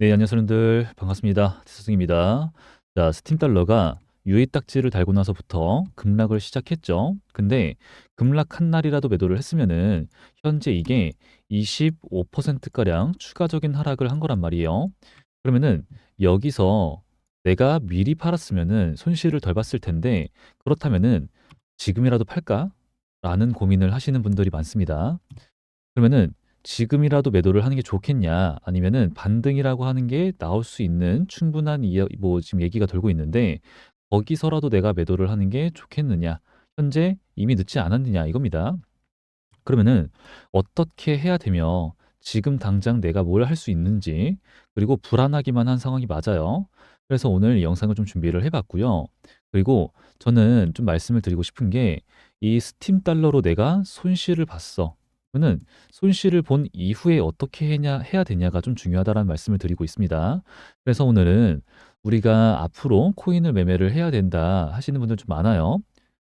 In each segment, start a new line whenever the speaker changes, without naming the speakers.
네, 안녕하세요, 여러분들. 반갑습니다. 태수승입니다. 자, 스팀 달러가 유의 딱지를 달고 나서부터 급락을 시작했죠. 근데 급락한 날이라도 매도를 했으면은 현재 이게 25%가량 추가적인 하락을 한 거란 말이에요. 그러면은 여기서 내가 미리 팔았으면은 손실을 덜 봤을 텐데 그렇다면은 지금이라도 팔까? 라는 고민을 하시는 분들이 많습니다. 그러면은 지금이라도 매도를 하는 게 좋겠냐 아니면은 반등이라고 하는 게 나올 수 있는 충분한 이야 뭐 지금 얘기가 돌고 있는데 거기서라도 내가 매도를 하는 게 좋겠느냐 현재 이미 늦지 않았느냐 이겁니다. 그러면은 어떻게 해야 되며 지금 당장 내가 뭘 할 수 있는지 그리고 불안하기만 한 상황이 맞아요. 그래서 오늘 이 영상을 좀 준비를 해 봤고요. 그리고 저는 좀 말씀을 드리고 싶은 게 이 스팀 달러로 내가 손실을 봤어. 그러면은 손실을 본 이후에 어떻게 해냐 해야 되냐가 좀 중요하다라는 말씀을 드리고 있습니다. 그래서 오늘은 우리가 앞으로 코인을 매매를 해야 된다 하시는 분들 좀 많아요.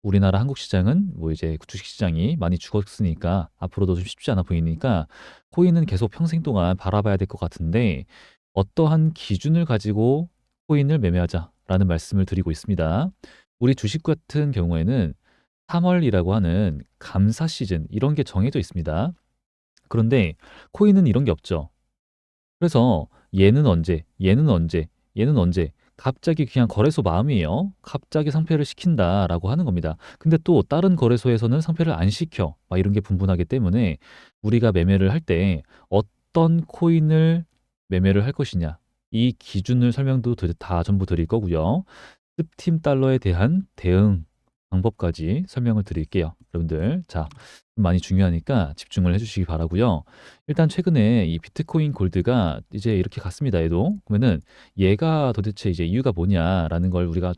우리나라 한국 시장은 뭐 이제 주식 시장이 많이 죽었으니까 앞으로도 좀 쉽지 않아 보이니까 코인은 계속 평생 동안 바라봐야 될 것 같은데 어떠한 기준을 가지고 코인을 매매하자라는 말씀을 드리고 있습니다. 우리 주식 같은 경우에는 3월이라고 하는 감사 시즌 이런 게 정해져 있습니다. 그런데 코인은 이런 게 없죠. 그래서 얘는 언제, 얘는 언제, 얘는 언제 갑자기 그냥 거래소 마음이에요. 갑자기 상패를 시킨다라고 하는 겁니다. 근데 또 다른 거래소에서는 상패를 안 시켜. 막 이런 게 분분하기 때문에 우리가 매매를 할 때 어떤 코인을 매매를 할 것이냐. 이 기준을 설명도 드- 다 전부 드릴 거고요. 습팀 달러에 대한 대응 방법까지 설명을 드릴게요. 여러분들, 자, 좀 많이 중요하니까 집중을 해주시기 바라고요. 일단 최근에 이 비트코인 골드가 이제 이렇게 갔습니다. 얘도 그러면은 얘가 도대체 이제 이유가 뭐냐라는 걸 우리가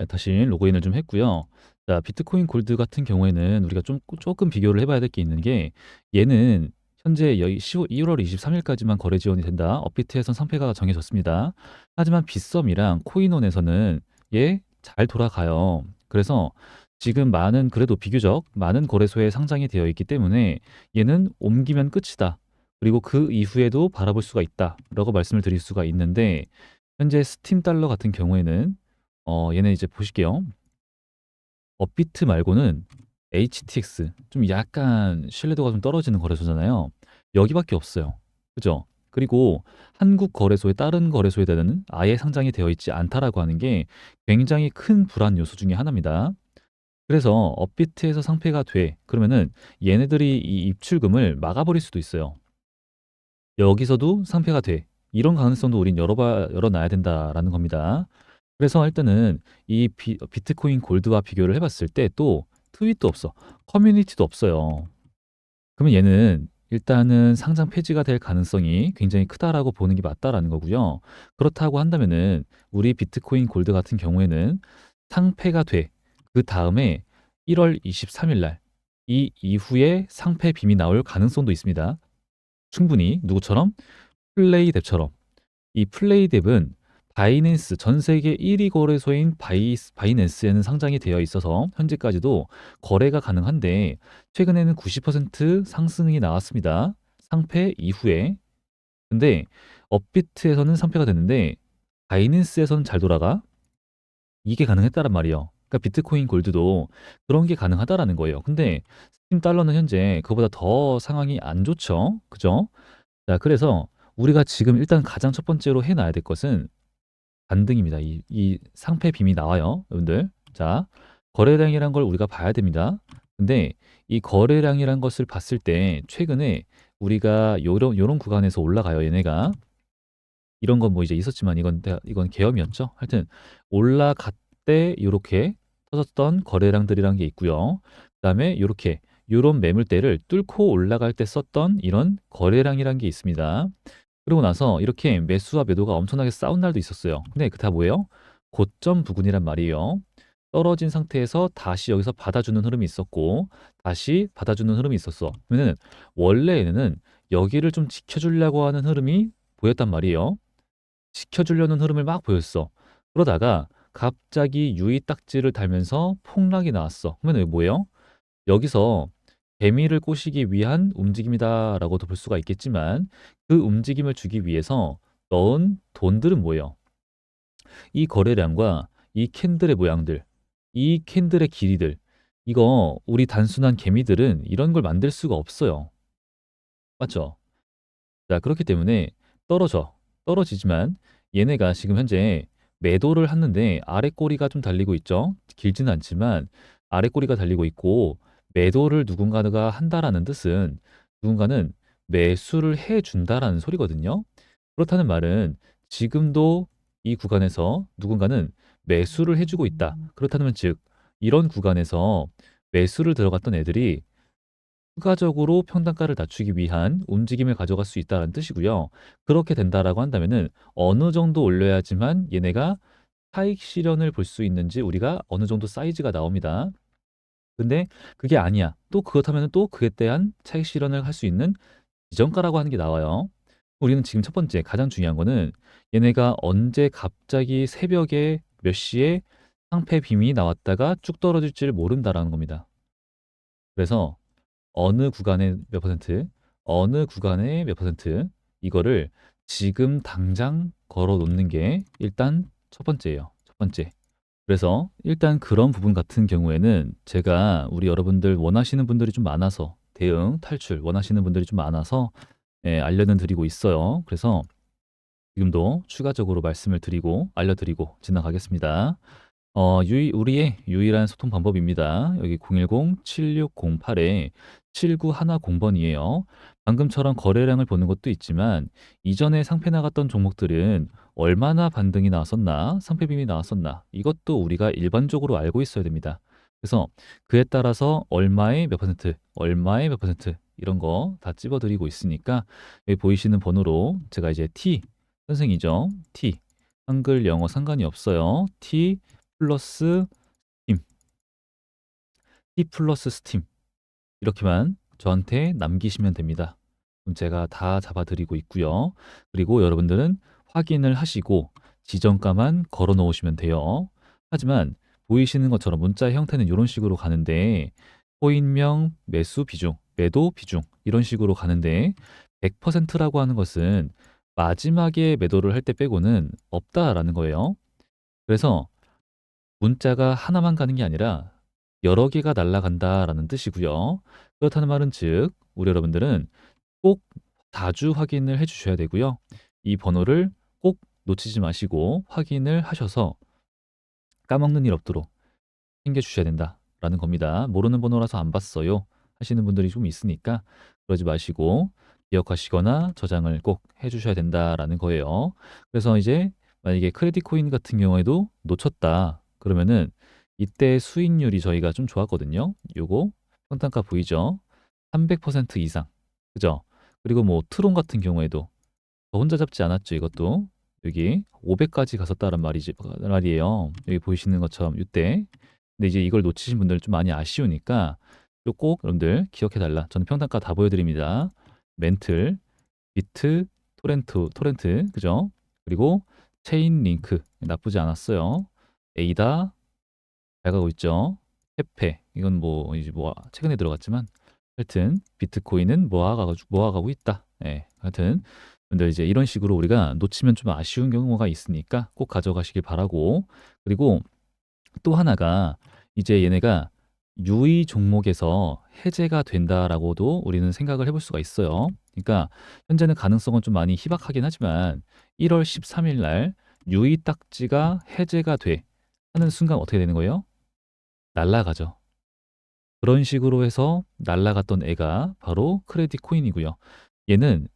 에, 다시 로그인을 좀 했고요. 자, 비트코인 골드 같은 경우에는 우리가 좀 조금 비교를 해봐야 될 게 있는 게 얘는 현재 2월 23일까지만 거래 지원이 된다. 업비트에선 상패가 정해졌습니다. 하지만 빗썸이랑 코인원에서는 얘 잘 돌아가요. 그래서 지금 많은 그래도 비교적 많은 거래소에 상장이 되어 있기 때문에 얘는 옮기면 끝이다. 그리고 그 이후에도 바라볼 수가 있다라고 말씀을 드릴 수가 있는데 현재 스팀 달러 같은 경우에는 어 얘는 이제 보실게요. 업비트 말고는 HTX 좀 약간 신뢰도가 좀 떨어지는 거래소잖아요. 여기밖에 없어요. 그죠? 그리고 한국 거래소의 다른 거래소에다는 아예 상장이 되어 있지 않다라고 하는 게 굉장히 큰 불안 요소 중에 하나입니다. 그래서 업비트에서 상패가 돼. 그러면은 얘네들이 이 입출금을 막아버릴 수도 있어요. 여기서도 상패가 돼. 이런 가능성도 우린 열어봐, 열어놔야 된다라는 겁니다. 그래서 할 때는 이 비, 비트코인 골드와 비교를 해봤을 때 또 트윗도 없어. 커뮤니티도 없어요. 그러면 얘는 일단은 상장 폐지가 될 가능성이 굉장히 크다라고 보는 게 맞다라는 거고요. 그렇다고 한다면은 우리 비트코인 골드 같은 경우에는 상패가 돼. 그 다음에 1월 23일 날 이 이후에 상패 빔이 나올 가능성도 있습니다. 충분히 누구처럼 플레이 뎁처럼 이 플레이 뎁은 바이낸스 전 세계 1위 거래소인 바이, 바이낸스에는 상장이 되어 있어서 현재까지도 거래가 가능한데 최근에는 90% 상승이 나왔습니다. 상패 이후에. 근데 업비트에서는 상패가 됐는데 바이낸스에서는 잘 돌아가. 이게 가능했다란 말이에요. 그러니까 비트코인 골드도 그런 게 가능하다라는 거예요. 근데 스팀 달러는 현재 그보다 더 상황이 안 좋죠. 그죠? 자, 그래서 우리가 지금 일단 가장 첫 번째로 해놔야 될 것은 반등입니다. 이, 이 상패 빔이 나와요, 여러분들. 자, 거래량이란 걸 우리가 봐야 됩니다. 근데 이 거래량이란 것을 봤을 때 최근에 우리가 요런 요런 구간에서 올라가요, 얘네가. 이런 건 뭐 이제 있었지만 이건 대- 이건 계엄이었죠. 하여튼 올라갈 때 요렇게 터졌던 거래량들이란 게 있고요. 그다음에 요렇게 요런 매물대를 뚫고 올라갈 때 썼던 이런 거래량이란 게 있습니다. 그러고 나서 이렇게 매수와 매도가 엄청나게 싸운 날도 있었어요. 근데 그 다 뭐예요? 고점 부근이란 말이에요. 떨어진 상태에서 다시 여기서 받아주는 흐름이 있었고 다시 받아주는 흐름이 있었어. 그러면은 원래는 여기를 좀 지켜주려고 하는 흐름이 보였단 말이에요. 지켜주려는 흐름을 막 보였어. 그러다가 갑자기 유의 딱지를 달면서 폭락이 나왔어. 그러면 뭐예요? 여기서 개미를 꼬시기 위한 움직임이다라고도 볼 수가 있겠지만 그 움직임을 주기 위해서 넣은 돈들은 뭐예요? 이 거래량과 이 캔들의 모양들, 이 캔들의 길이들, 이거 우리 단순한 개미들은 이런 걸 만들 수가 없어요. 맞죠? 자, 그렇기 때문에 떨어져. 떨어지지만 얘네가 지금 현재 매도를 하는데 아래 꼬리가 좀 달리고 있죠. 길지는 않지만 아래 꼬리가 달리고 있고 매도를 누군가가 한다라는 뜻은 누군가는 매수를 해 준다라는 소리거든요. 그렇다는 말은 지금도 이 구간에서 누군가는 매수를 해주고 있다. 그렇다면 즉 이런 구간에서 매수를 들어갔던 애들이 추가적으로 평단가를 낮추기 위한 움직임을 가져갈 수 있다는 뜻이고요. 그렇게 된다라고 한다면은 어느 정도 올려야지만 얘네가 차익 실현을 볼 수 있는지 우리가 어느 정도 사이즈가 나옵니다. 근데 그게 아니야. 또 그렇다면 또 그에 대한 차익 실현을 할 수 있는 지정가라고 하는 게 나와요. 우리는 지금 첫 번째 가장 중요한 거는 얘네가 언제 갑자기 새벽에 몇 시에 상패 빔이 나왔다가 쭉 떨어질지를 모른다라는 겁니다. 그래서 어느 구간에 몇 퍼센트, 어느 구간에 몇 퍼센트 이거를 지금 당장 걸어 놓는 게 일단 첫 번째예요. 첫 번째. 그래서 일단 그런 부분 같은 경우에는 제가 우리 여러분들 원하시는 분들이 좀 많아서 대응, 탈출 원하시는 분들이 좀 많아서 예, 알려는 드리고 있어요. 그래서 지금도 추가적으로 말씀을 드리고 알려드리고 지나가겠습니다. 어, 유이, 우리의 유일한 소통 방법입니다. 여기 010-7608에 7910번이에요. 방금처럼 거래량을 보는 것도 있지만 이전에 상패 나갔던 종목들은 얼마나 반등이 나왔었나, 상패빔이 나왔었나 이것도 우리가 일반적으로 알고 있어야 됩니다. 그래서 그에 따라서 얼마의 몇 퍼센트, 얼마의 몇 퍼센트 이런 거 다 찝어드리고 있으니까 여기 보이시는 번호로 제가 이제 T 선생이죠. T 한글 영어 상관이 없어요. T 플러스 스팀 T 플러스 스팀 이렇게만 저한테 남기시면 됩니다. 그럼 제가 다 잡아드리고 있고요. 그리고 여러분들은 확인을 하시고 지정가만 걸어 놓으시면 돼요. 하지만 보이시는 것처럼 문자 형태는 이런 식으로 가는데 코인명 매수 비중, 매도 비중 이런 식으로 가는데 100%라고 하는 것은 마지막에 매도를 할 때 빼고는 없다라는 거예요. 그래서 문자가 하나만 가는 게 아니라 여러 개가 날아간다라는 뜻이고요. 그렇다는 말은 즉 우리 여러분들은 꼭 자주 확인을 해 주셔야 되고요. 이 번호를 꼭 놓치지 마시고 확인을 하셔서 까먹는 일 없도록 챙겨 주셔야 된다라는 겁니다. 모르는 번호라서 안 봤어요 하시는 분들이 좀 있으니까 그러지 마시고 기억하시거나 저장을 꼭 해 주셔야 된다라는 거예요. 그래서 이제 만약에 크레딧 코인 같은 경우에도 놓쳤다 그러면은 이때 수익률이 저희가 좀 좋았거든요. 요거 평단가 보이죠? 300% 이상. 그죠? 그리고 뭐 트론 같은 경우에도 저 혼자 잡지 않았죠. 이것도 여기 500까지 갔었다란 말이지 말이에요. 여기 보이시는 것처럼 이때. 근데 이제 이걸 놓치신 분들 좀 많이 아쉬우니까 꼭 여러분들 기억해 달라. 저는 평단가 다 보여드립니다. 멘틀, 비트, 토렌트, 토렌트, 그죠? 그리고 체인 링크 나쁘지 않았어요. 에이다 잘 가고 있죠. 페페 이건 뭐 이제 뭐 최근에 들어갔지만 하여튼 비트코인은 모아가고 모아가고 있다. 예, 하여튼 근데 이제 이런 식으로 우리가 놓치면 좀 아쉬운 경우가 있으니까 꼭 가져가시길 바라고 그리고 또 하나가 이제 얘네가 유의 종목에서 해제가 된다라고도 우리는 생각을 해볼 수가 있어요. 그러니까 현재는 가능성은 좀 많이 희박하긴 하지만 1월 13일 날 유의 딱지가 해제가 돼 하는 순간 어떻게 되는 거예요? 날라가죠. 그런 식으로 해서 날라갔던 애가 바로 크레딧 코인이고요. 얘는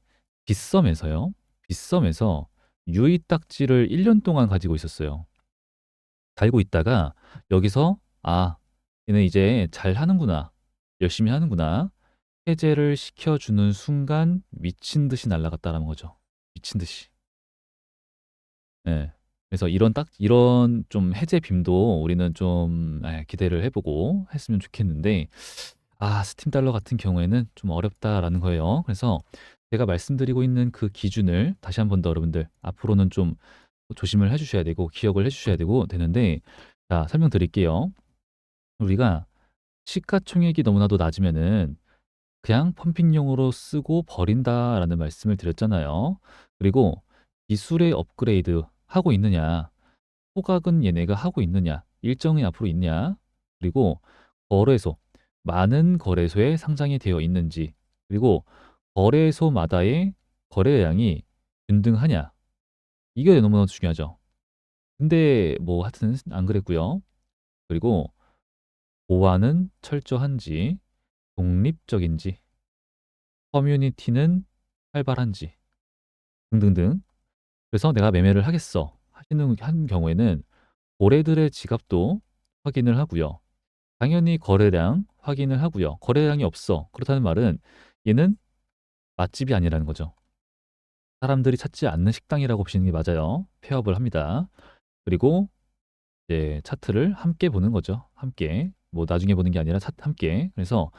빗썸에서요. 빗썸에서 유의 딱지를 1년 동안 가지고 있었어요. 달고 있다가 여기서 아, 얘는 이제 잘 하는구나. 열심히 하는구나. 해제를 시켜주는 순간 미친 듯이 날아갔다라는 거죠. 미친 듯이. 네. 그래서 이런 딱 이런 좀 해제 빔도 우리는 좀 예, 기대를 해보고 했으면 좋겠는데 아 스팀 달러 같은 경우에는 좀 어렵다라는 거예요. 그래서 제가 말씀드리고 있는 그 기준을 다시 한 번 더 여러분들 앞으로는 좀 조심을 해주셔야 되고 기억을 해주셔야 되고 되는데 자 설명드릴게요. 우리가 시가총액이 너무나도 낮으면은 그냥 펌핑용으로 쓰고 버린다라는 말씀을 드렸잖아요. 그리고 기술의 업그레이드 하고 있느냐, 호각은 얘네가 하고 있느냐, 일정이 앞으로 있냐, 그리고 거래소, 많은 거래소에 상장이 되어 있는지, 그리고 거래소마다의 거래량이 균등하냐, 이게 너무나 중요하죠. 근데 뭐 하여튼 안 그랬고요. 그리고 보안은 철저한지, 독립적인지, 커뮤니티는 활발한지 등등등. 그래서 내가 매매를 하겠어 하시는 한 경우에는 고래들의 지갑도 확인을 하고요. 당연히 거래량 확인을 하고요. 거래량이 없어. 그렇다는 말은 얘는 맛집이 아니라는 거죠. 사람들이 찾지 않는 식당이라고 보시는 게 맞아요. 폐업을 합니다. 그리고 이제 차트를 함께 보는 거죠. 함께. 뭐 나중에 보는 게 아니라 차, 함께. 그래서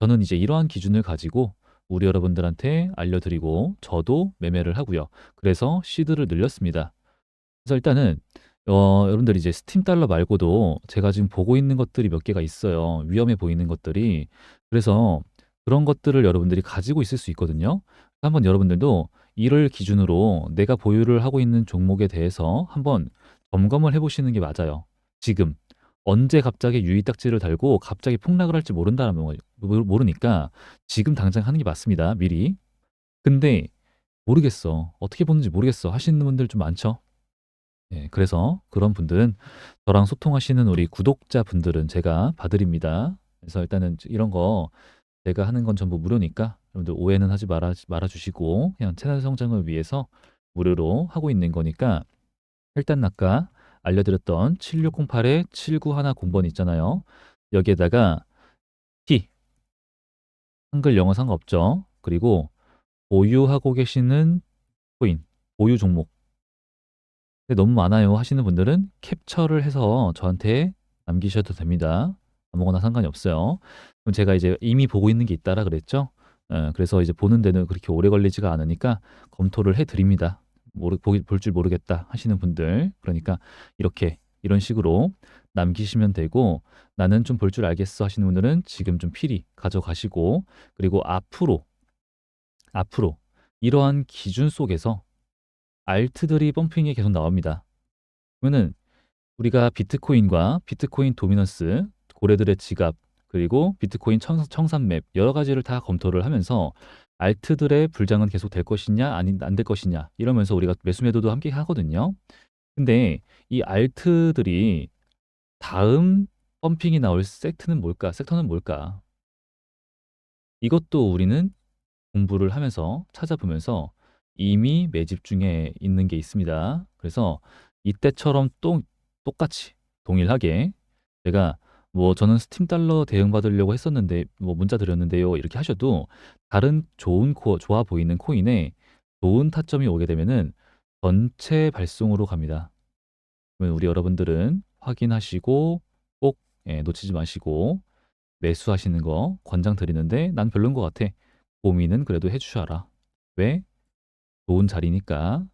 저는 이제 이러한 기준을 가지고 우리 여러분들한테 알려드리고 저도 매매를 하고요. 그래서 시드를 늘렸습니다. 그래서 일단은 어, 여러분들 이제 스팀 달러 말고도 제가 지금 보고 있는 것들이 몇 개가 있어요. 위험해 보이는 것들이. 그래서 그런 것들을 여러분들이 가지고 있을 수 있거든요. 한번 여러분들도 이를 기준으로 내가 보유를 하고 있는 종목에 대해서 한번 점검을 해보시는 게 맞아요. 지금 언제 갑자기 유의딱지를 달고 갑자기 폭락을 할지 모른다는 거 모르니까 지금 당장 하는 게 맞습니다. 미리. 근데 모르겠어. 어떻게 보는지 모르겠어. 하시는 분들 좀 많죠? 네, 그래서 그런 분들은 저랑 소통하시는 우리 구독자 분들은 제가 봐드립니다. 그래서 일단은 이런 거 제가 하는 건 전부 무료니까 여러분들 오해는 하지 말아, 말아주시고 그냥 채널 성장을 위해서 무료로 하고 있는 거니까 일단 아까 알려드렸던 7608에 7910번 있잖아요. 여기에다가 T 한글 영어 상관없죠. 그리고 보유하고 계시는 코인, 보유 종목 너무 많아요 하시는 분들은 캡처를 해서 저한테 남기셔도 됩니다. 아무거나 상관이 없어요. 그럼 제가 이제 이미 보고 있는 게 있다라 그랬죠. 어, 그래서 이제 보는 데는 그렇게 오래 걸리지가 않으니까 검토를 해 드립니다. 모르 볼줄 모르겠다 하시는 분들 그러니까 이렇게 이런 식으로 남기시면 되고 나는 좀 볼 줄 알겠어 하시는 분들은 지금 좀 필히 가져가시고 그리고 앞으로 앞으로 이러한 기준 속에서 알트들이 펌핑이 계속 나옵니다. 그러면은 우리가 비트코인과 비트코인 도미넌스, 고래들의 지갑, 그리고 비트코인 청, 청산맵 여러 가지를 다 검토를 하면서 알트들의 불장은 계속 될 것이냐 아니 안 될 것이냐 이러면서 우리가 매수 매도도 함께 하거든요. 근데 이 알트들이 다음 펌핑이 나올 섹트는 뭘까? 섹터는 뭘까? 이것도 우리는 공부를 하면서 찾아보면서 이미 매집 중에 있는 게 있습니다. 그래서 이때처럼 또 똑같이 동일하게 제가 뭐 저는 스팀 달러 대응 받으려고 했었는데 뭐 문자 드렸는데요. 이렇게 하셔도 다른 좋은 코 좋아 보이는 코인에 좋은 타점이 오게 되면은 전체 발송으로 갑니다. 그러면 우리 여러분들은 확인하시고 꼭 예, 놓치지 마시고 매수하시는 거 권장 드리는데 난 별론 것 같아. 고민은 그래도 해 주셔라. 왜? 좋은 자리니까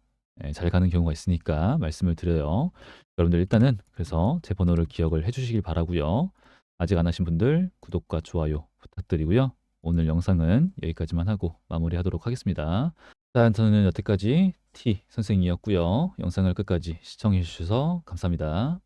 예, 잘 가는 경우가 있으니까 말씀을 드려요. 여러분들 일단은 그래서 제 번호를 기억을 해주시길 바라고요. 아직 안 하신 분들 구독과 좋아요 부탁드리고요. 오늘 영상은 여기까지만 하고 마무리하도록 하겠습니다. 자, 저는 여태까지 T 선생이었고요. 영상을 끝까지 시청해 주셔서 감사합니다.